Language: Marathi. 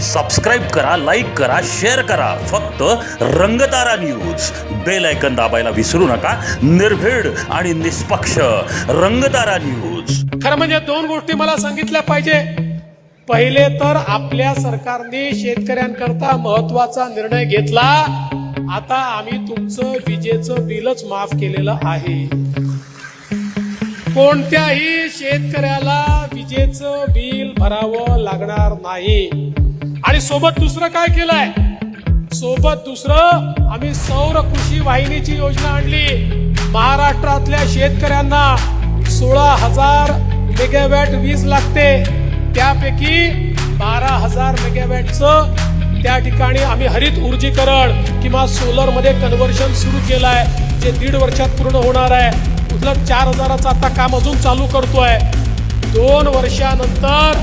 सबस्क्राईब करा लाईक करा शेअर करा. फक्त रंगतारा न्यूज बेल ऐकन दाबायला विसरू नका. निर्भीड आणि निष्पक्ष रंगतारा न्यूज खरं म्हणजे दोन गोष्टी मला सांगितल्या पाहिजे. पहिले तर आपल्या सरकारने शेतकऱ्यांकरता महत्त्वाचा निर्णय घेतला. आता आम्ही तुमचं विजेचं बिलच माफ केलेलं आहे. कोणत्याही शेतकऱ्याला विजेचं बिल भरावं लागणार नाही. आणि सोबत दुसरं काय केलंय? सोबत दुसरं आम्ही सौर कृषी वाहिनीची योजना आणली. महाराष्ट्रातल्या शेतकऱ्यांना सोळा हजार मेगावॅट वीज लागते. त्यापैकी बारा हजार मेगावॅटचं त्या ठिकाणी आम्ही हरित ऊर्जीकरण किंवा सोलरमध्ये कन्व्हर्शन सुरू केलं आहे जे दीड वर्षात पूर्ण होणार आहे. उलट चार हजाराचं आता काम अजून चालू करतोय. दोन वर्षानंतर